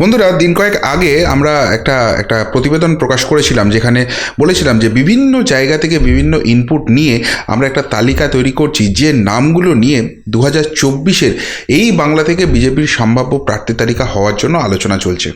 বন্ধুরা, দিন কয়েক আগে আমরা একটা একটা প্রতিবেদন প্রকাশ করেছিলাম যেখানে বলেছিলাম যে বিভিন্ন জায়গা থেকে বিভিন্ন ইনপুট নিয়ে আমরা একটা তালিকা তৈরি করছি যে নামগুলো নিয়ে দু হাজার চব্বিশের এই বাংলা থেকে বিজেপির সম্ভাব্য প্রার্থী তালিকা হওয়ার জন্য আলোচনা চলছে।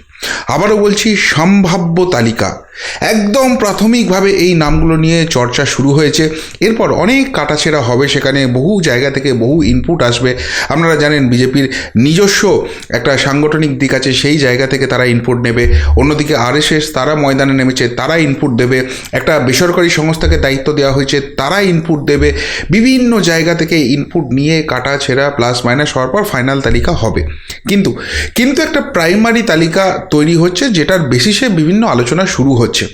আবারও বলছি, সম্ভাব্য তালিকা। একদম প্রাথমিকভাবে এই নামগুলো নিয়ে চর্চা শুরু হয়েছে। এরপর অনেক কাটাছেড়া হবে সেখানে, বহু জায়গা থেকে বহু ইনপুট আসবে। আপনারা জানেন বিজেপির নিজস্ব একটা সাংগঠনিক দিক আছে সেই জায়গা থেকে তারা ইনপুট নেবে। অন্যদিকে আরএসএস তারা ময়দানে নেমেছে তারা ইনপুট দেবে। একটা বেসরকারি সংস্থাকে দায়িত্ব দেওয়া হয়েছে তারা ইনপুট দেবে। বিভিন্ন জায়গা থেকে ইনপুট নিয়ে কাটা, ছেঁড়া প্লাস মাইনাস হওয়ার পর ফাইনাল তালিকা হবে। কিন্তু কিন্তু একটা প্রাইমারি তালিকা তৈরি হচ্ছে, যেটার বেসিসে বিভিন্ন আলোচনা শুরু হচ্ছে।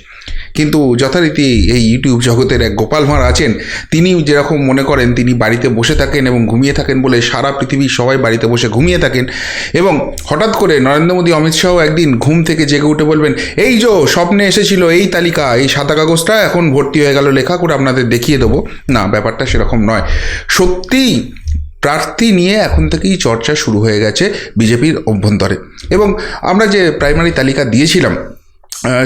কিন্তু যথারীতি এই ইউটিউব জগতের এক গোপাল ভাঁড় আছেন তিনি যেরকম মনে করেন তিনি বাড়িতে বসে থাকেন এবং ঘুমিয়ে থাকেন বলে সারা পৃথিবীর সবাই বাড়িতে বসে ঘুমিয়ে থাকেন। এবং হঠাৎ করে নরেন্দ্র মোদী, অমিত শাহ একদিন ঘুম থেকে জেগে উঠে বলবেন, এই যে, স্বপ্নে এসেছিল এই তালিকা, এই সাদা কাগজটা এখন ভর্তি হয়ে গেল লেখা, করে আপনাদের দেখিয়ে দেবো। না, ব্যাপারটা সেরকম নয়। সত্যিই প্রার্থী নিয়ে এখন থেকেই চর্চা শুরু হয়ে গেছে বিজেপির অভ্যন্তরে। এবং আমরা যে প্রাইমারি তালিকা দিয়েছিলাম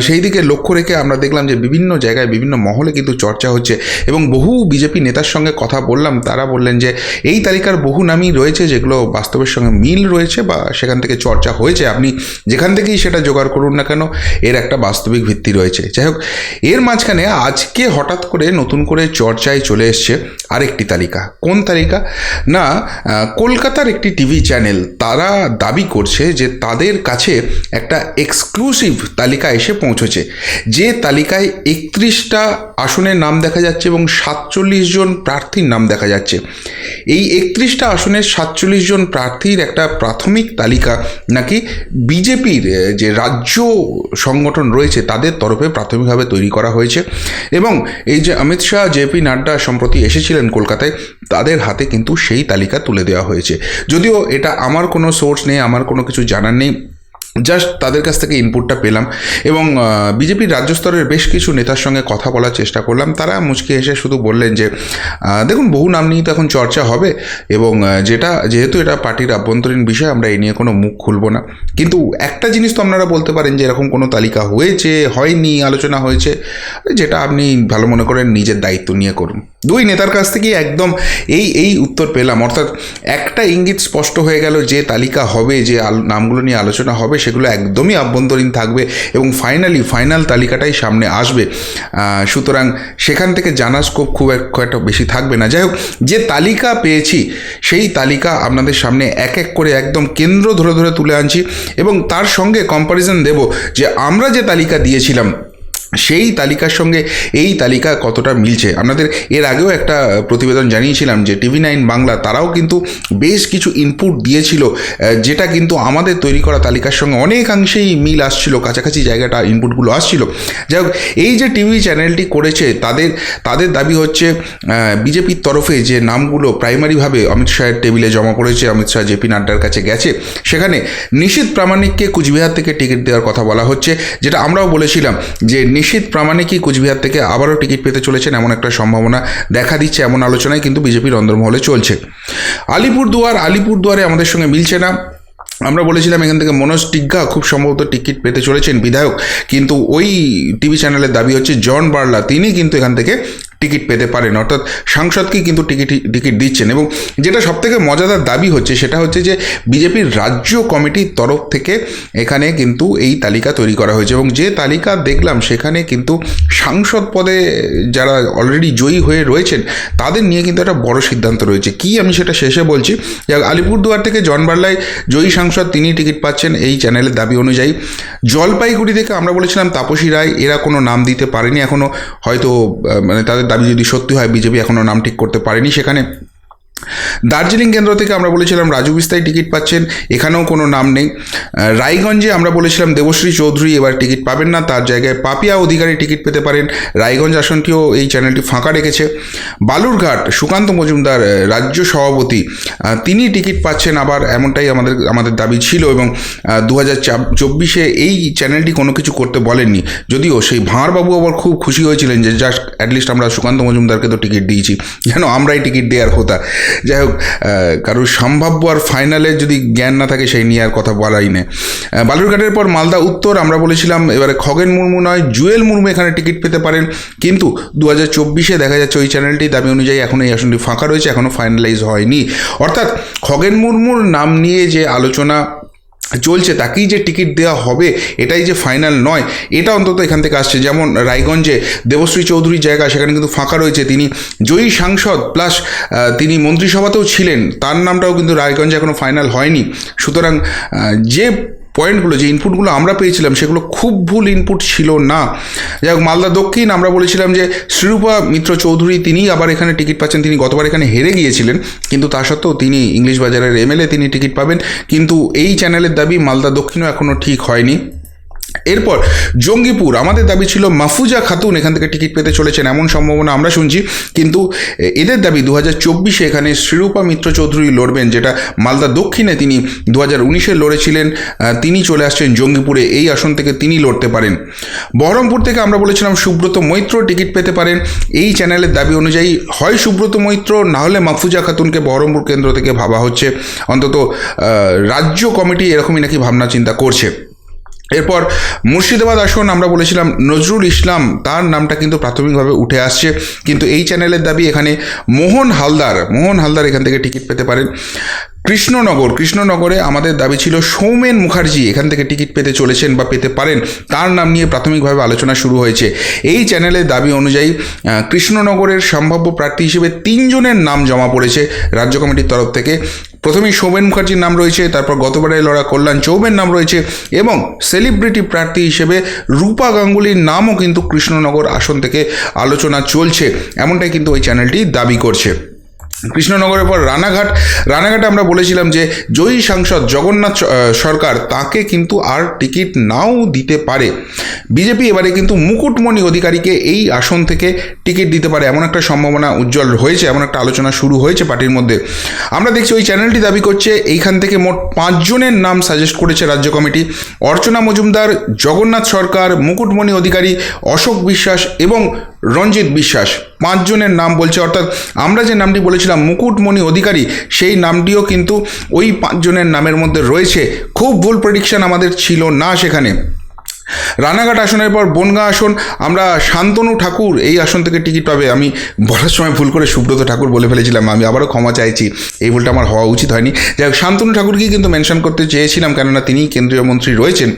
সেই দিকে লক্ষ্য রেখে আমরা দেখলাম যে বিভিন্ন জায়গায়, বিভিন্ন মহলে কিন্তু চর্চা হচ্ছে এবং বহু বিজেপি নেতার সঙ্গে কথা বললাম। তারা বললেন যে এই তালিকার বহু নামই রয়েছে যেগুলো বাস্তবের সঙ্গে মিল রয়েছে বা সেখান থেকে চর্চা হয়েছে। আপনি যেখান থেকেই সেটা জোগাড় করুন না কেন, এর একটা বাস্তবিক ভিত্তি রয়েছে। যাই হোক, এর মাঝখানে আজকে হঠাৎ করে নতুন করে চর্চায় চলে এসছে আরেকটি তালিকা। কোন তালিকা? না কলকাতার একটি টিভি চ্যানেল তারা দাবি করছে যে তাদের কাছে একটা এক্সক্লুসিভ তালিকা এসে পৌঁছেছে। যে তালিকায় একত্রিশটা আসনের নাম দেখা যাচ্ছে এবং সাতচল্লিশ জন প্রার্থীর নাম দেখা যাচ্ছে। এই একত্রিশটা আসনের সাতচল্লিশ জন প্রার্থীর একটা প্রাথমিক তালিকা নাকি বিজেপির যে রাজ্য সংগঠন রয়েছে, তাদের তরফে প্রাথমিকভাবে তৈরি করা হয়েছে এবং এই যে অমিত শাহ জেপি নাড্ডা সম্প্রতি এসেছিলেন কলকাতায়, তাদের হাতে কিন্তু সেই তালিকা তুলে দেওয়া হয়েছে। যদিও এটা আমার কোনো সোর্স নেই, আমার কোনো কিছু জানার নেই জাস্ট তাদের কাছ থেকে ইনপুটটা পেলাম এবং বিজেপির রাজ্য স্তরের বেশ কিছু নেতার সঙ্গে কথা বলার চেষ্টা করলাম। তারা মুচকি এসে শুধু বললেন যে দেখুন, বহু নাম নিয়ে তো এখন চর্চা হবে এবং যেটা, যেহেতু এটা পার্টির আভ্যন্তরীণ বিষয়, আমরা এই নিয়ে কোনো মুখ খুলব না। কিন্তু একটা জিনিস তো আপনারা বলতে পারেন যে, এরকম কোনো তালিকা হয়েছে, হয়নি, আলোচনা হয়েছে, যেটা আপনি ভালো মনে করেন নিজের দায়িত্ব নিয়ে করুন। দুই নেতার কাছ থেকে একদম এই এই উত্তর পেলাম। অর্থাৎ একটা ইঙ্গিত স্পষ্ট হয়ে গেল যে, তালিকা হবে, যে নামগুলো নিয়ে আলোচনা হবে সেগুলো একদমই আভ্যন্তরীণ থাকবে এবং ফাইনালি ফাইনাল তালিকাটাই সামনে আসবে। সুতরাং সেখান থেকে জানার স্কোপ খুব একটা বেশি থাকবে না। যাই হোক, যে তালিকা পেয়েছি, সেই তালিকা আপনাদের সামনে এক এক করে একদম কেন্দ্র ধরে ধরে তুলে আনছি এবং তার সঙ্গে কম্পারিজন দেব যে আমরা যে তালিকা দিয়েছিলাম সেই তালিকার সঙ্গে এই তালিকা কতটা মিলছে? আপনাদের এর আগেও একটা প্রতিবেদন জানিয়েছিলাম যে টিভি নাইন বাংলা তারাও কিন্তু বেশ কিছু ইনপুট দিয়েছিল যেটা কিন্তু আমাদের তৈরি করা তালিকার সঙ্গে অনেকাংশেই মিল আসছিল, কাছাকাছি জায়গাটা ইনপুটগুলো আসছিল। যাই হোক, এই যে টিভি চ্যানেলটি করেছে, তাদের তাদের দাবি হচ্ছে বিজেপির তরফে যে নামগুলো প্রাইমারিভাবে অমিত শাহের টেবিলে জমা পড়েছে, অমিত শাহ জেপি নাড্ডার কাছে গেছে, সেখানে নিশীত প্রামাণিককে কুচবিহার থেকে টিকিট দেওয়ার কথা বলা হচ্ছে, যেটা আমরাও বলেছিলাম যে নিশীত প্রামাণিকই কুচবিহার থেকে আবারও টিকিট পেতে চলেছেন এমন একটা সম্ভাবনা দেখা দিচ্ছে এমন আলোচনায়, কিন্তু বিজেপির অন্দরমহলে চলছে। আলিপুরদুয়ার, আলিপুরদুয়ারে আমাদের সঙ্গে মিলছে না। আমরা বলেছিলাম এখান থেকে মনোজ টিগ্গা খুব সম্ভবত টিকিট পেতে চলেছেন বিধায়ক, কিন্তু ওই টিভি চ্যানেলের দাবি হচ্ছে জন বার্লা, তিনি কিন্তু এখান থেকে টিকিট পেতে পারেন। অর্থাৎ সাংসদকে কিন্তু টিকিট টিকিট দিচ্ছেন। এবং যেটা সবথেকে মজাদার দাবি হচ্ছে, সেটা হচ্ছে যে বিজেপির রাজ্য কমিটির তরফ থেকে এখানে কিন্তু এই তালিকা তৈরি করা হয়েছে। এবং যে তালিকা দেখলাম, সেখানে কিন্তু সাংসদ পদে যারা অলরেডি জয়ী হয়ে রয়েছেন, তাদের নিয়ে কিন্তু একটা বড় সিদ্ধান্ত রয়েছে। কি আমি সেটা শেষে বলছি? আলিপুরদুয়ার থেকে জন বার্লায় জয়ী সাংসদ, তিনি টিকিট পাচ্ছেন এই চ্যানেলের দাবি অনুযায়ী। জলপাইগুড়ি থেকে আমরা বলেছিলাম তাপসী রায়, এরা কোনো নাম দিতে পারেনি। এখনও হয়তো মানে তাদের দাবি যদি সত্যি হয় বিজেপি এখনও নাম ঠিক করতে পারেনি। সেখানে দার্জিলিং কেন্দ্র থেকে আমরা বলেছিলাম, রাজু বিস্তাই টিকিট পাচ্ছেন, এখানেও কোনো নাম নেই। রায়গঞ্জে আমরা বলেছিলাম, দেবশ্রী চৌধুরী এবার টিকিট পাবেন না, তার জায়গায় পাপিয়া অধিকারী টিকিট পেতে পারেন। রায়গঞ্জ আসনটিও এই চ্যানেলটি ফাঁকা রেখেছে। বালুরঘাট, সুকান্ত মজুমদার রাজ্য সভাপতি তিনি টিকিট পাচ্ছেন আবার, এমনটাই আমাদের আমাদের দাবি ছিল এবং দু হাজার চব্বিশে এই চ্যানেলটি কোনো কিছু করতে বলেননি। যদিও সেই ভাঁড়বাবু আবার খুব খুশি হয়েছিলেন যে জাস্ট অ্যাটলিস্ট আমরা সুকান্ত মজুমদারকে তো টিকিট দিয়েছি, যেন আমরাই টিকিট দেওয়ার কথা যাই হোক কারোর সম্ভাব্য আর ফাইনালে যদি জ্ঞান না থাকে, সেই নিয়ে আর কথা বলাই নেই। বালুরঘাটের পর মালদা, উত্তর আমরা বলেছিলাম, এবারে খগেন মুর্মু নয়, জুয়েল মুর্মু এখানে টিকিট পেতে পারেন। কিন্তু দু হাজার চব্বিশে দেখা যাচ্ছে ওই চ্যানেলটি দাবি অনুযায়ী এখন এই আসনটি ফাঁকা রয়েছে এখনও ফাইনালাইজ হয়নি। অর্থাৎ খগেন মুর্মুর নাম নিয়ে যে আলোচনা চলছে, তাকেই যে টিকিট দেওয়া হবে, এটাই যে ফাইনাল নয়, এটা অন্তত এখান থেকে আসছে। যেমন রায়গঞ্জে দেবশ্রী চৌধুরীর জায়গা, সেখানে কিন্তু ফাঁকা রয়েছে। তিনি জয়ী সাংসদ প্লাস তিনি মন্ত্রিসভাতেও ছিলেন। তার নামটাও কিন্তু রায়গঞ্জে এখনও ফাইনাল হয়নি। সুতরাং যে পয়েন্টগুলো যে ইনপুটগুলো আমরা পেয়েছিলাম, সেগুলো খুব ভুল ইনপুট ছিল না। যাই হোক, মালদা দক্ষিণ, আমরা বলেছিলাম যে শ্রীরূপা মিত্র চৌধুরী তিনি আবার এখানে টিকিট পাচ্ছেন। তিনি গতবার এখানে হেরে গিয়েছিলেন, কিন্তু তা সত্ত্বেও তিনি ইংলিশ বাজারের এমএলএ তিনি টিকিট পাবেন। কিন্তু এই চ্যানেলের দাবি মালদা দক্ষিণও এখনও ঠিক হয়নি। এরপর, জঙ্গিপুর, আমাদের দাবি ছিল মাফুজা খাতুন এখান থেকে টিকিট পেতে চলেছেন, এমন সম্ভাবনা আমরা শুনছি। কিন্তু এদের দাবি দু হাজার চব্বিশে এখানে শ্রীরূপা মিত্র চৌধুরী লড়বেন, যেটা মালদা দক্ষিণে তিনি দু হাজার উনিশে লড়েছিলেন তিনি চলে আসছেন জঙ্গিপুরে, এই আসন থেকে তিনি লড়তে পারেন। বহরমপুর থেকে আমরা বলেছিলাম সুব্রত মৈত্র টিকিট পেতে পারেন, এই চ্যানেলের দাবি অনুযায়ী হয় সুব্রত মৈত্র, না হলে মাফুজা খাতুনকে বহরমপুর কেন্দ্র থেকে ভাবা হচ্ছে। অন্তত রাজ্য কমিটি এরকমই নাকি ভাবনা চিন্তা করছে। এরপর মুর্শিদাবাদ আসন, আমরা বলেছিলাম নজরুল ইসলাম, তার নামটা কিন্তু প্রাথমিকভাবে উঠে আসছে। কিন্তু এই চ্যানেলের দাবি এখানে মোহন হালদার মোহন হালদার এখান থেকে টিকিট পেতে পারেন। কৃষ্ণনগর, কৃষ্ণনগরে আমাদের দাবি ছিল সৌমেন মুখার্জি এখান থেকে টিকিট পেতে চলেছেন বা পেতে পারেন। তার নাম নিয়ে প্রাথমিকভাবে আলোচনা শুরু হয়েছে। এই চ্যানেলের দাবি অনুযায়ী কৃষ্ণনগরের সম্ভাব্য প্রার্থী হিসেবে তিনজনের নাম জমা পড়েছে রাজ্য কমিটির তরফ থেকে। প্রথমেই সৌমেন মুখার্জির নাম রয়েছে, তারপর গতবারে লড়া কল্যাণ চৌবের নাম রয়েছে এবং সেলিব্রিটি প্রার্থী হিসেবে রূপা গাঙ্গুলির নামও কিন্তু কৃষ্ণনগর আসন থেকে আলোচনা চলছে। এমনটাই কিন্তু ওই চ্যানেলটি দাবি করছে। কৃষ্ণনগরের পর রানাঘাট। রানাঘাটে আমরা বলেছিলাম যে, জয়ী সাংসদ জগন্নাথ সরকার তাকে কিন্তু আর টিকিট নাও দিতে পারে। বিজেপি এবারে কিন্তু মুকুটমণি অধিকারীকে এই আসন থেকে টিকিট দিতে পারে। এমন একটা সম্ভাবনা উজ্জ্বল হয়েছে, এমন একটা আলোচনা শুরু হয়েছে পার্টির মধ্যে। আমরা দেখছি ওই চ্যানেলটি দাবি করছে, এইখান থেকে মোট পাঁচজনের নাম সাজেস্ট করেছে রাজ্য কমিটি। অর্চনা মজুমদার, জগন্নাথ সরকার, মুকুটমণি অধিকারী, অশোক বিশ্বাস এবং রঞ্জিত বিশ্বাস। পাঁচজনের নাম বলছে, অর্থাৎ আমরা যে নামটি বলেছিলাম, মুকুটমণি অধিকারী, সেই নামটিও কিন্তু ওই পাঁচজনের নামের মধ্যে রয়েছে। খুব ভুল প্রেডিকশান আমাদের ছিল না সেখানে। রানাঘাট আসনের পর বনগাঁ আসন, আমরা শান্তনু ঠাকুর এই আসন থেকে টিকিট পাবে। আমি বলার সময় ভুল করে সুব্রত ঠাকুর বলে ফেলেছিলাম, আমি আবারও ক্ষমা চাইছি। এই ভুলটা আমার হওয়া উচিত হয়নি। যাই হোক, শান্তনু ঠাকুরকেই কিন্তু মেনশন করতে চেয়েছিলাম, কেননা তিনি কেন্দ্রীয় মন্ত্রী রয়েছেন।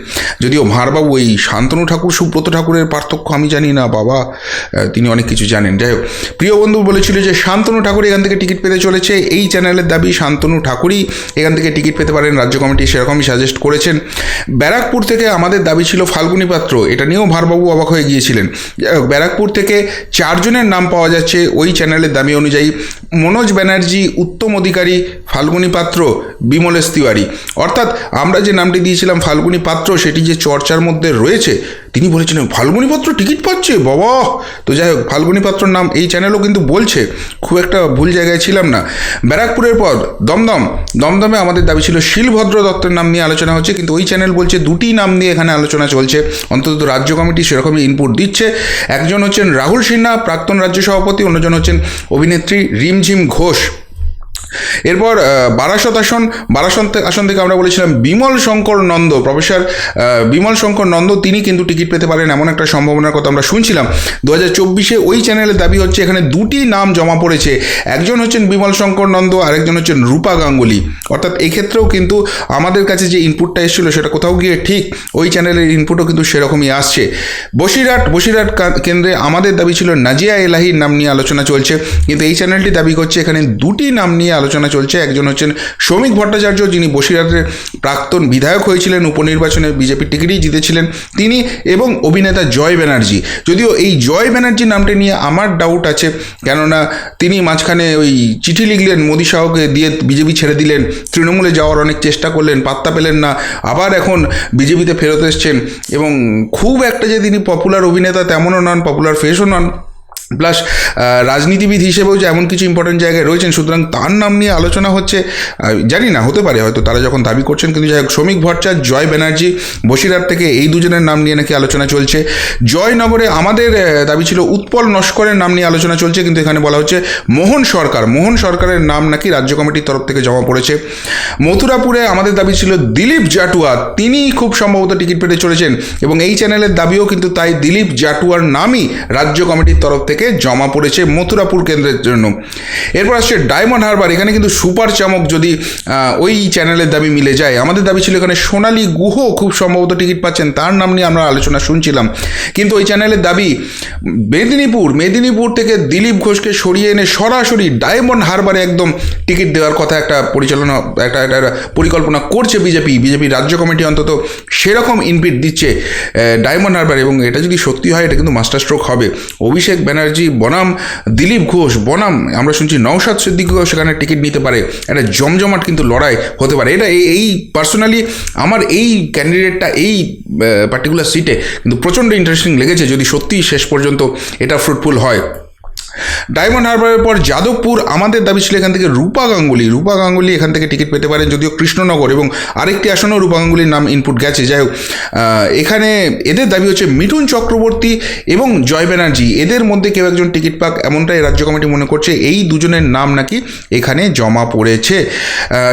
যদিও ভাঁড়বাবু এই শান্তনু ঠাকুর, সুব্রত ঠাকুরের পার্থক্য আমি জানি না, বাবা তিনি অনেক কিছু জানেন। যাই হোক, প্রিয় বন্ধু বলেছিল যে শান্তনু ঠাকুর এখান থেকে টিকিট পেতে চলেছে। এই চ্যানেলের দাবি, শান্তনু ঠাকুরই এখান থেকে টিকিট পেতে পারেন। রাজ্য কমিটি সেরকমই সাজেস্ট করেছেন। ব্যারাকপুর থেকে আমাদের দাবি ছিল ফাল্গুনী পাত্র, এটা নিয়েও ভারবাবু অবাক হয়ে গিয়েছিলেন। ব্যারাকপুর থেকে চারজনের নাম পাওয়া যাচ্ছে ওই চ্যানেলের দামি অনুযায়ী। মনোজ ব্যানার্জি, উত্তম অধিকারী, ফাল্গুনী পাত্র, বিমলেশ তিওয়ারি। অর্থাৎ আমরা যে নামটি দিয়েছিলাম ফাল্গুনী পাত্র, সেটি যে চর্চার মধ্যে রয়েছে তিনি বলেছিলেন ফাল্গুনী পাত্র টিকিট পাচ্ছে? বাবা! তো যাই হোক, ফাল্গুনী পাত্রর নাম এই চ্যানেলও কিন্তু বলছে। খুব একটা ভুল জায়গায় ছিলাম না। ব্যারাকপুরের পর দমদম, দমদমে আমাদের দাবি ছিল শিলভদ্র দত্তের নাম নিয়ে আলোচনা হচ্ছে, কিন্তু ওই চ্যানেল বলছে দুটি নাম নিয়ে এখানে আলোচনা চলছে। অন্তত রাজ্য কমিটি সেরকমই ইনপুট দিচ্ছে। একজন হচ্ছেন রাহুল সিনহা, প্রাক্তন রাজ্য সভাপতি, অন্যজন হচ্ছেন অভিনেত্রী রিমঝিম ঘোষ। এরপর বারাসত আসন বারাসত আসন থেকে আমরা বলেছিলাম বিমল শঙ্কর নন্দ। প্রফেসর বিমল শঙ্কর নন্দ, তিনি কিন্তু টিকিট পেতে পারেন এমন একটা সম্ভাবনার কথা আমরা শুনছিলাম। দু হাজার চব্বিশে ওই চ্যানেলের দাবি হচ্ছে এখানে দুটি নাম জমা পড়েছে। একজন হচ্ছেন বিমল শঙ্কর নন্দ, আরেকজন হচ্ছেন রূপা গাঙ্গুলি। অর্থাৎ এক্ষেত্রেও কিন্তু আমাদের কাছে যে ইনপুটটা এসেছিল সেটা কোথাও গিয়ে ঠিক ওই চ্যানেলের ইনপুটও কিন্তু সেরকমই আসছে। বসিরহাট বসিরহাট কেন্দ্রে আমাদের দাবি ছিল নাজিয়া এলাহির নাম নিয়ে আলোচনা চলছে। কিন্তু এই চ্যানেলটি দাবি করছে এখানে দুটি নাম নিয়ে আলোচনা চলছে। একজন হচ্ছেন শ্রমিক ভট্টাচার্য, যিনি বসিরহাটের প্রাক্তন বিধায়ক হয়েছিলেন, উপনির্বাচনে বিজেপির টিকিটই জিতেছিলেন তিনি এবং অভিনেতা জয় ব্যানার্জি। যদিও এই জয় ব্যানার্জি নামটা নিয়ে আমার ডাউট আছে, কেননা তিনি মাঝখানে ওই চিঠি লিখলেন, মোদী শাহকে দিয়ে বিজেপি ছেড়ে দিলেন, তৃণমূলে যাওয়ার অনেক চেষ্টা করলেন, পাত্তা পেলেন না, আবার এখন বিজেপিতে ফেরত এসছেন এবং খুব একটা যে তিনি পপুলার অভিনেতা, তেমনও নন পপুলার ফেসও নন। প্লাস রাজনীতিবিদ হিসেবেও যে এমন কিছু ইম্পর্টেন্ট জায়গায় রয়েছেন, সুতরাং তার নাম নিয়ে আলোচনা হচ্ছে জানি না, হতে পারে হয়তো তারা যখন দাবি করছেন, কিন্তু যাই হোক, শ্রমিক ভট্টাচার্য, জয় ব্যানার্জি বসিরহাট থেকে এই দুজনের নাম নিয়ে নাকি আলোচনা চলছে। জয়নগরে আমাদের দাবি ছিল উৎপল নস্করের নাম নিয়ে আলোচনা চলছে, কিন্তু এখানে বলা হচ্ছে মোহন সরকার। মোহন সরকারের নাম নাকি রাজ্য কমিটির তরফ থেকে জমা পড়েছে। মথুরাপুরে আমাদের দাবি ছিল দিলীপ জাটুয়া তিনি খুব সম্ভবত টিকিট পেতে চলেছেন। এবং এই চ্যানেলের দাবিও কিন্তু তাই, দিলীপ জাটুয়ার নামই রাজ্য কমিটির তরফ থেকে জমা পড়েছে মথুরাপুর কেন্দ্রের জন্য। এরপর আসছে ডায়মন্ড হারবার, এখানে কিন্তু সুপার চামক যদি ওই চ্যানেলের দাবি মিলে যায়। আমাদের দাবি ছিল এখানে সোনালী গুহ খুব সম্ভবত টিকিট পাচ্ছেন, তার নাম নিয়ে আমরা আলোচনা শুনছিলাম। কিন্তু ওই চ্যানেলের দাবি, মেদিনীপুর মেদিনীপুর থেকে দিলীপ ঘোষকে সরিয়ে এনে সরাসরি ডায়মন্ড হারবারে একদম টিকিট দেওয়ার কথা একটা পরিচালনা, একটা একটা পরিকল্পনা করছে বিজেপি। বিজেপি রাজ্য কমিটি অন্তত সেরকম ইনপিট দিচ্ছে ডায়মন্ড হারবার। এবং এটা যদি সত্যি হয়, এটা কিন্তু মাস্টার স্ট্রোক হবে। অভিষেক ব্যানার্জি বনাম, দিলীপ ঘোষ বনাম, আমরা শুনছি নওশাদ সিদ্দিকিও সেখানে টিকিট নিতে পারে। একটা জমজমাট কিন্তু লড়াই হতে পারে। এটা এই- এই পার্সোনালি আমার এই ক্যান্ডিডেটটা এই পার্টিকুলার সিটে কিন্তু প্রচণ্ড ইন্টারেস্টিং লেগেছে। যদি সত্যিই শেষ পর্যন্ত এটা ফ্রুটফুল হয়। ডায়মন্ড হারবারের পর যাদবপুর, আমাদের দাবি ছিল এখান থেকে রূপা গাঙ্গুলি। রূপা গাঙ্গুলি এখান থেকে টিকিট পেতে পারেন যদিও কৃষ্ণনগর এবং আরেকটি আসনেও রূপা গাঙ্গুলির নাম ইনপুট গেছে। যাই হোক এখানে এদের দাবি হচ্ছে মিঠুন চক্রবর্তী এবং জয় ব্যানার্জি। এদের মধ্যে কেউ একজন টিকিট পাক এমনটাই রাজ্য কমিটি মনে করছে, এই দুজনের নাম নাকি এখানে জমা পড়েছে।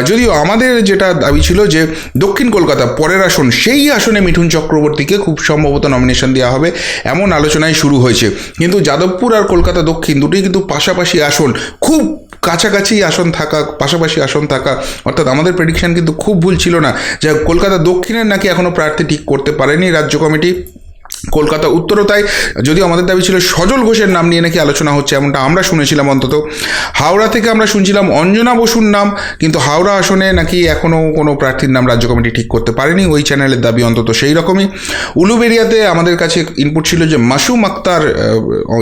যদিও আমাদের যেটা দাবি ছিল যে দক্ষিণ কলকাতা পরের আসন, সেই আসনে মিঠুন চক্রবর্তীকে খুব সম্ভবত নমিনেশন দেওয়া হবে, এমন আলোচনায় শুরু হয়েছে। কিন্তু যাদবপুর আর কলকাতা দক্ষিণ দুটোই কিন্তু পাশাপাশি আসন, খুব কাছাকাছি আসন থাকা, পাশাপাশি আসন থাকা, অর্থাৎ আমাদের প্রেডিকশান কিন্তু খুব ভুল ছিল না। যে কলকাতা দক্ষিণের নাকি এখনও প্রার্থী ঠিক করতে পারেনি রাজ্য কমিটি। কলকাতা উত্তরও তাই যদিও আমাদের দাবি ছিল সজল ঘোষের নাম নিয়ে নাকি আলোচনা হচ্ছে, এমনটা আমরা শুনেছিলাম অন্তত। হাওড়া থেকে আমরা শুনছিলাম অঞ্জনা বসুর নাম, কিন্তু হাওড়া আসনে নাকি এখনও কোনো প্রার্থীর নাম রাজ্য কমিটি ঠিক করতে পারেনি, ওই চ্যানেলের দাবি অন্তত সেই রকমই। উলুবেরিয়াতে আমাদের কাছে ইনপুট ছিল যে মাসুম আক্তার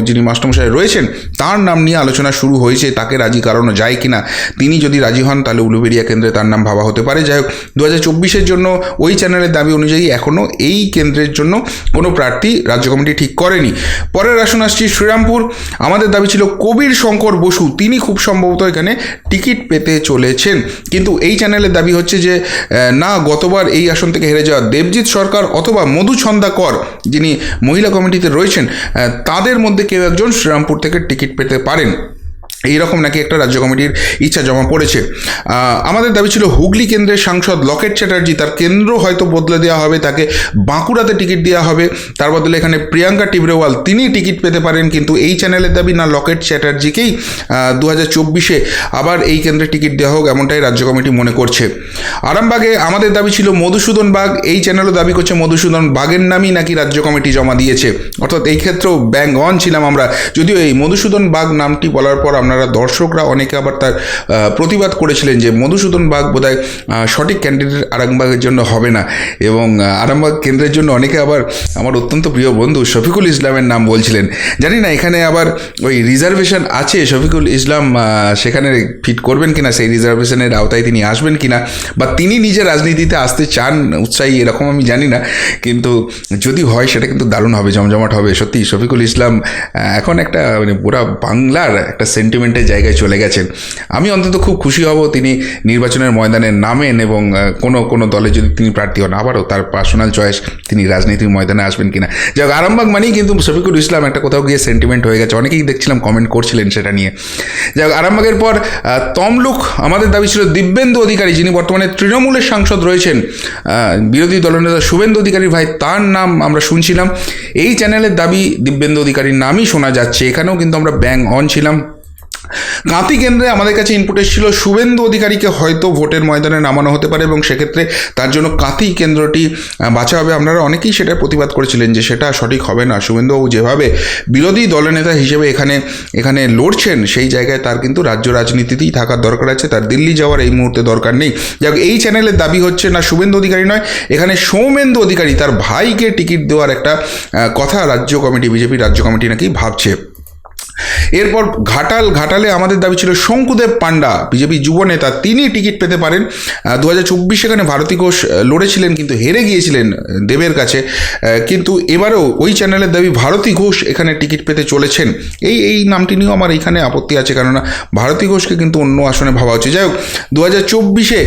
যিনি মাস্টারমশাই রয়েছেন, তার নাম নিয়ে আলোচনা শুরু হয়েছে, তাকে রাজি করানো যায় কিনা, তিনি যদি রাজি হন তাহলে উলুবেরিয়া কেন্দ্রে তার নাম ভাবা হতে পারে। যাই হোক দু হাজার চব্বিশের জন্য ওই চ্যানেলের দাবি অনুযায়ী এখনও এই কেন্দ্রের জন্য কোনো প্রার্থী রাজ্য কমিটি ঠিক করেনি। পরের আসন আসছি শ্রীরামপুর। আমাদের দাবি ছিল কবির শঙ্কর বসু, তিনি খুব সম্ভবত এখানে টিকিট পেতে চলেছেন। কিন্তু এই চ্যানেলের দাবি হচ্ছে যে না, গতবার এই আসন থেকে হেরে যাওয়া দেবজিৎ সরকার অথবা মধুছন্দা ছন্দাকর যিনি মহিলা কমিটিতে রয়েছেন তাদের মধ্যে কেউ একজন শ্রীরামপুর থেকে টিকিট পেতে পারেন। এইরকম নাকি একটা রাজ্য কমিটির ইচ্ছা জমা পড়েছে। আমাদের দাবি ছিল হুগলি কেন্দ্রের সাংসদ লকেট চ্যাটার্জি তার কেন্দ্র হয়তো বদলে দেওয়া হবে, তাকে বাঁকুড়াতে টিকিট দেওয়া হবে। তার বদলে এখানে প্রিয়াঙ্কা টিবরেওয়াল, তিনি টিকিট পেতে পারেন, কিন্তু এই চ্যানেলের দাবি না, লকেট চ্যাটার্জিকেই দু হাজার চব্বিশে আবার এই কেন্দ্রে টিকিট দেওয়া হোক এমনটাই রাজ্য কমিটি মনে করছে। আরামবাগে আমাদের দাবি ছিল মধুসূদন বাগ, এই চ্যানেলও দাবি করছে মধুসূদন বাগের নামই নাকি রাজ্য কমিটি জমা দিয়েছে। অর্থাৎ এই ক্ষেত্রেও ব্যাং অন ছিলাম আমরা। যদিও এই মধুসূদন বাগ নামটি বলার পর আপনারা দর্শকরা অনেকে আবার তার প্রতিবাদ করেছিলেন যে মধুসূদন বাগ বোধহয় সঠিক ক্যান্ডিডেট আরামবাগের জন্য হবে না। এবং আরামবাগ কেন্দ্রের জন্য অনেকে আবার আমার অত্যন্ত প্রিয় বন্ধু শফিকুল ইসলামের নাম বলছিলেন। জানি না, এখানে আবার ওই রিজার্ভেশন আছে? শফিকুল ইসলাম সেখানে ফিট করবেন কিনা? সেই রিজার্ভেশনের আওতায় তিনি আসবেন কিনা? বা তিনি নিজে রাজনীতিতে আসতে চান, উৎসাহী, এরকম আমি জানি না। কিন্তু যদি হয়, সেটা কিন্তু দারুণ হবে, জমজমাট হবে। সত্যি শফিকুল ইসলাম এখন একটা মানে পুরা বাংলার একটা সেন্টিমেন্টের জায়গায় চলে গেছেন। আমি অন্তত খুব খুশি হব তিনি নির্বাচনের ময়দানে নামেন এবং কোনো কোনো দলে যদি তিনি প্রার্থী হন, আবারও তার পার্সোনাল চয়েস তিনি রাজনীতির ময়দানে আসবেন কিনা। যাক, আরামবাগ মানেই কিন্তু শফিকুল ইসলাম একটা কোথাও গিয়ে সেন্টিমেন্ট হয়ে গেছে। অনেকেই দেখছিলাম কমেন্ট করছিলেন সেটা নিয়ে। যাক, আরামবাগের পর তমলুক, আমাদের দাবি ছিল দিব্যেন্দু অধিকারী, যিনি বর্তমানে তৃণমূলের সাংসদ রয়েছেন। বিরোধী দলনেতা শুভেন্দু অধিকারীর ভাই, তার নাম আমরা শুনছিলাম। এই চ্যানেলের দাবি দিব্যেন্দু অধিকারীর নামই শোনা যাচ্ছে। এখানেও কিন্তু আমরা ব্যাং অন ছিলাম। কাঁতি কেন্দ্রে আমাদের কাছে ইনপুট এসেছিল, শুভেন্দু অধিকারীকে হয়তো ভোটের ময়দানে নামানো হতে পারে এবং সেক্ষেত্রে তার জন্য কাঁতি কেন্দ্রটি বাছা হবে। আপনারা অনেকেই সেটা প্রতিবাদ করেছিলেন যে সেটা সঠিক হবে না। শুভেন্দুবাবু যেভাবে বিরোধী দলনেতা হিসেবে এখানে এখানে লড়ছেন, সেই জায়গায় তার কিন্তু রাজ্য রাজনীতিতেই থাকার দরকার আছে। তার দিল্লি যাওয়ার এই মুহূর্তে দরকার নেই। যাক, এই চ্যানেলের দাবি হচ্ছে না শুভেন্দু অধিকারী নয়, এখানে সৌমেন্দু অধিকারী, তার ভাইকে টিকিট দেওয়ার একটা কথা রাজ্য কমিটি, বিজেপি রাজ্য কমিটি নাকি ভাবছে। এরপর ঘাটাল, ঘাটালে আমাদের দাবি ছিল শঙ্কুদেব পান্ডা বিজেপি যুব নেতা, তিনি টিকিট পেতে পারেন। দু হাজার চব্বিশ সেখানে ভারতী ঘোষ লড়েছিলেন কিন্তু হেরে গিয়েছিলেন দেবের কাছে। কিন্তু এবারেও ওই চ্যানেলের দাবি ভারতী ঘোষ এখানে টিকিট পেতে চলেছেন। এই এই নামটি নিয়েও আমার এখানে আপত্তি আছে, কেননা ভারতী ঘোষকে কিন্তু অন্য আসনে ভাবা হচ্ছে। যাই হোক দু হাজার চব্বিশে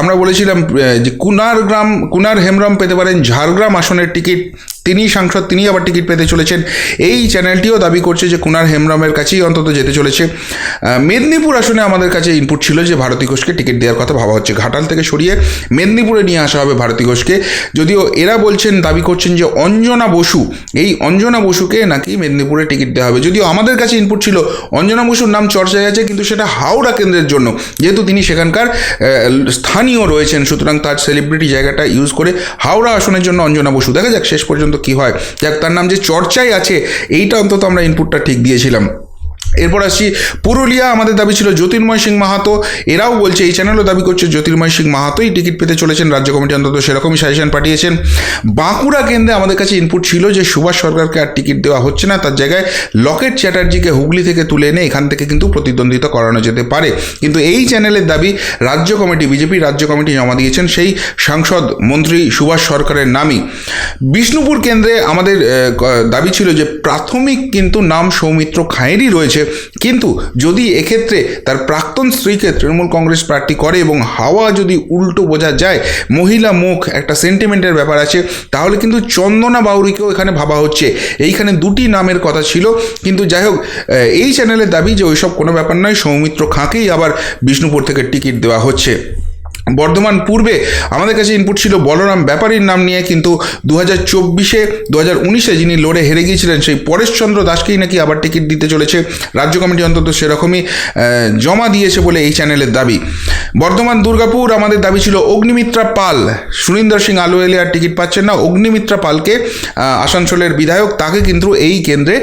আমরা বলেছিলাম যে কুনার গ্রাম, কুনার হেমব্রম পেতে পারেন ঝাড়গ্রাম আসনের টিকিট। তিনি সাংসদ, তিনি আবার টিকিট পেতে চলেছেন। এই চ্যানেলটিও দাবি করছে যে কুনার হেমব্রমের কাছেই অন্তত যেতে চলেছে। মেদিনীপুর আসনে আমাদের কাছে ইনপুট ছিল যে ভারতী ঘোষকে টিকিট দেওয়ার কথা ভাবা হচ্ছে। ঘাটাল থেকে সরিয়ে মেদিনীপুরে নিয়ে আসা হবে ভারতী ঘোষকে। যদিও এরা বলছেন, দাবি করছেন যে অঞ্জনা বসু, এই অঞ্জনা বসুকে নাকি মেদিনীপুরে টিকিট দেওয়া হবে। যদিও আমাদের কাছে ইনপুট ছিল, অঞ্জনা বসুর নাম চর্চায় আছে, কিন্তু সেটা হাওড়া কেন্দ্রের জন্য। যেহেতু তিনি সেখানকার স্থানীয় রয়েছেন, সুতরাং তার সেলিব্রিটি জায়গাটা ইউজ করে হাওড়া আসনের জন্য অঞ্জনা বসু। দেখা যাক শেষ পর্যন্ত কি হয়। যাক, তার নাম যে চর্চায় আছে, এইটা অন্তত আমরা ইনপুটটা ঠিক দিয়েছিলাম। দিলাম এরপর আসছি, পুরুলিয়া, আমাদের দাবি ছিল জ্যোতির্ময় সিং মাহাতো। এরাও বলছে, এই চ্যানেলও দাবি করছে জ্যোতির্ময় সিং মাহাতোই টিকিট পেতে চলেছেন, রাজ্য কমিটি অন্তত সেরকমই সাজেশন পাঠিয়েছেন। বাঁকুড়া কেন্দ্রে আমাদের কাছে ইনপুট ছিল যে, সুভাষ সরকারকে আর টিকিট দেওয়া হচ্ছে না, তার জায়গায় লকেট চ্যাটার্জিকে হুগলি থেকে তুলে এনে এখান থেকে কিন্তু প্রতিদ্বন্দ্বিতা করানো যেতে পারে। কিন্তু এই চ্যানেলের দাবি রাজ্য কমিটি বিজেপি রাজ্য কমিটি জমা দিয়েছেন সেই সাংসদ মন্ত্রী সুভাষ সরকারের নামই। বিষ্ণুপুর কেন্দ্রে আমাদের দাবি ছিল যে, প্রাথমিক কিন্তু নাম সৌমিত্র খায়েরই রয়েছে। কিন্তু যদি এক্ষেত্রে তার প্রাক্তন স্ত্রীকে তৃণমূল কংগ্রেস প্রার্থী করে এবং হাওয়া যদি উল্টো বোঝা যায়, মহিলা মুখ একটা সেন্টিমেন্টের ব্যাপার আছে, তাহলে কিন্তু চন্দনা বাউরিকেও এখানে ভাবা হচ্ছে। এইখানে দুটি নামের কথা ছিল, কিন্তু যাই হোক এই চ্যানেলের দাবি যে ওইসব কোনো ব্যাপার নয়, সৌমিত্র খাঁকেই আবার বিষ্ণুপুর থেকে টিকিট দেওয়া হচ্ছে। বর্ধমান পূর্বে আমাদের কাছে ইনপুট ছিল বলরাম ব্যাপারীর নাম নিয়ে, কিন্তু দু হাজার চব্বিশে দু হাজার উনিশে যিনি লড়ে হেরে গিয়েছিলেন, সেই পরেশচন্দ্র দাসকেই নাকি আবার টিকিট দিতে চলেছে। রাজ্য কমিটি অন্তত সেরকমই জমা দিয়েছে বলে এই চ্যানেলের দাবি। বর্ধমান দুর্গাপুর, আমাদের দাবি ছিল অগ্নিমিত্রা পাল। সুরিন্দর সিং আলুয়েলে আর টিকিট পাচ্ছেন না। অগ্নিমিত্রা পালকে আসানসোলের বিধায়ক, তাকে কিন্তু এই কেন্দ্রে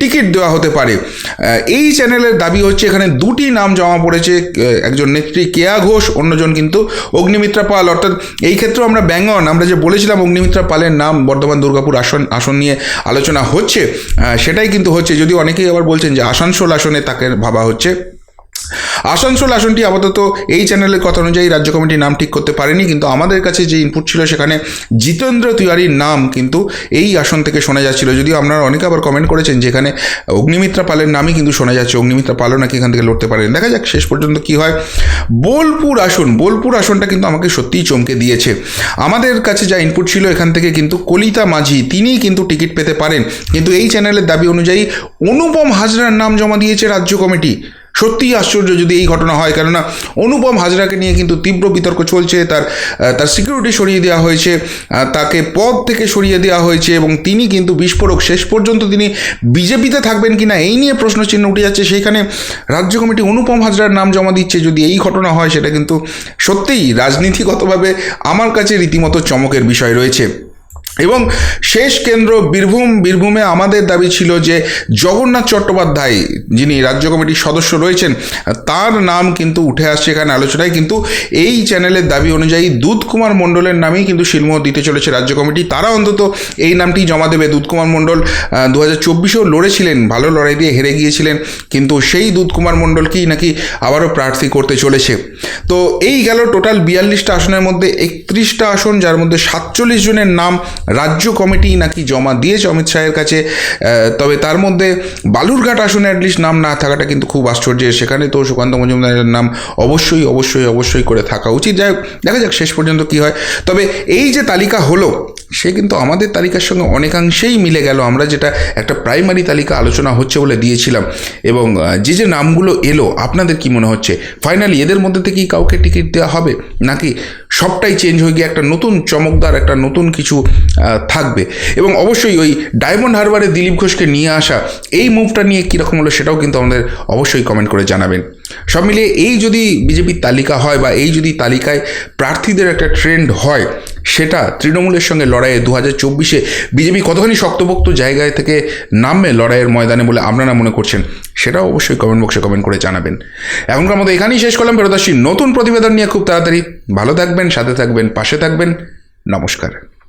টিকিট দেওয়া হতে পারে। এই চ্যানেলের দাবি হচ্ছে, এখানে দুটি নাম জমা পড়েছে একজন নেত্রী কেয়া ঘোষ, অন্যজন কিন্তু অগ্নিমিত্রা পাল, অর্থাৎ এই ক্ষেত্রেও আমরা ব্যাঙ্গন, আমরা যে বলেছিলাম অগ্নিমিত্রা পালের নাম বর্ধমান দুর্গাপুর আসন আসন নিয়ে আলোচনা হচ্ছে সেটাই কিন্তু হচ্ছে যদি অনেকেই আবার বলছেন যে আসানসোল আসনে তাকে ভাবা হচ্ছে। আসানসোল আসনটি আপাতত এই চ্যানেলের কথা অনুযায়ী রাজ্য কমিটি নাম ঠিক করতে পারেনি, কিন্তু আমাদের কাছে যে ইনপুট ছিল সেখানে জিতেন্দ্র তিওয়ারির নাম কিন্তু এই আসন থেকে শোনা যাচ্ছিল। যদিও আপনারা অনেকে আবার কমেন্ট করেছেন যে এখানে অগ্নিমিত্রা পালের নামই কিন্তু শোনা যাচ্ছে, অগ্নিমিত্রা পালও নাকি এখান থেকে লড়তে পারেন। দেখা যাক শেষ পর্যন্ত কি হয়। বোলপুর আসন, বোলপুর আসনটা কিন্তু আমাকে সত্যিই চমকে দিয়েছে। আমাদের কাছে যা ইনপুট ছিল এখান থেকে কিন্তু কলিতা মাঝি, তিনিই কিন্তু টিকিট পেতে পারেন। কিন্তু এই চ্যানেলের দাবি অনুযায়ী অনুপম হাজরার নাম জমা দিয়েছে রাজ্য কমিটি। সত্যিই আশ্চর্য যদি এই ঘটনা হয়। কেননা অনুপম হাজরাকে নিয়ে কিন্তু তীব্র বিতর্ক চলছে। তার তার সিকিউরিটি সরিয়ে দেওয়া হয়েছে। তাকে পদ থেকে সরিয়ে দেওয়া হয়েছে এবং তিনি কিন্তু বিস্ফোরক। শেষ পর্যন্ত তিনি বিজেপিতে থাকবেন কিনা এই নিয়ে প্রশ্ন চিহ্ন উঠে যাচ্ছে। সেইখানে রাজ্য কমিটি অনুপম হাজরার নাম জমা দিচ্ছে। যদি এই ঘটনা হয়, সেটা কিন্তু সত্যিই রাজনীতিগতভাবে আমার কাছে রীতিমতো চমকের বিষয় রয়েছে। এবং শেষ কেন্দ্র বীরভূম, বীরভূমে আমাদের দাবি ছিল যে জগন্নাথ চট্টোপাধ্যায় যিনি রাজ্য কমিটির সদস্য রয়েছেন, তার নাম কিন্তু উঠে আসছে এখানে আলোচনায়। কিন্তু এই চ্যানেলের দাবি অনুযায়ী দুধ কুমার মণ্ডলের নামেই কিন্তু শিলমোহর দিতে চলেছে রাজ্য কমিটি। তারা অন্তত এই নামটি জমা দেবে। দুধ কুমার মণ্ডল দু হাজার চব্বিশেও লড়েছিলেন, ভালো লড়াই দিয়ে হেরে গিয়েছিলেন, কিন্তু সেই দুধ কুমার মণ্ডলকেই নাকি আবারও প্রার্থী করতে চলেছে। তো এই গেল টোটাল বিয়াল্লিশটা আসনের মধ্যে একত্রিশটা আসন, যার মধ্যে সাতচল্লিশ জনের নাম রাজ্য কমিটি নাকি জমা দিয়েছে অমিত শাহের কাছে তবে তার মধ্যে বালুরঘাট আসনে অ্যাটলিস্ট নাম না থাকাটা কিন্তু খুব আশ্চর্যের সেখানে তো সুকান্ত মজুমদারের নাম অবশ্যই অবশ্যই অবশ্যই করে থাকা উচিত। যাই দেখা যাক শেষ পর্যন্ত কি হয়। তবে এই যে তালিকা হলো, সে কিন্তু আমাদের তালিকার সঙ্গে অনেকাংশেই মিলে গেল। আমরা যেটা একটা প্রাইমারি তালিকা আলোচনা হচ্ছে বলে দিয়েছিলাম। এবং যে যে নামগুলো এলো, আপনাদের কি মনে হচ্ছে? ফাইনালি এদের মধ্যে থেকেই কাউকে টিকিট দেওয়া হবে? নাকি সবটাই চেঞ্জ হয়ে গিয়ে একটা নতুন চমকদার, একটা নতুন কিছু থাকবে। এবং অবশ্যই ওই ডায়মন্ড হারবারে দিলীপ ঘোষকে নিয়ে আসা এই মুভটা নিয়ে কীরকম হলো সেটাও কিন্তু আমাদের অবশ্যই কমেন্ট করে জানাবেন। সব মিলিয়ে এই যদি বিজেপির তালিকা হয় বা এই যদি তালিকায় প্রার্থীদের একটা ট্রেন্ড হয়, সেটা তৃণমূলের সঙ্গে লড়াইয়ে দু হাজার চব্বিশে বিজেপি কতখানি শক্তপোক্ত জায়গায় থেকে নামবে লড়াইয়ের ময়দানে বলে আপনারা মনে করছেন, সেটাও অবশ্যই কমেন্ট বক্সে কমেন্ট করে জানাবেন। এখনকার মতো এখানেই শেষ করলাম, ফেরত আসছি নতুন প্রতিবেদন নিয়ে খুব তাড়াতাড়ি। ভালো থাকবেন, সাথে থাকবেন, পাশে থাকবেন। নমস্কার।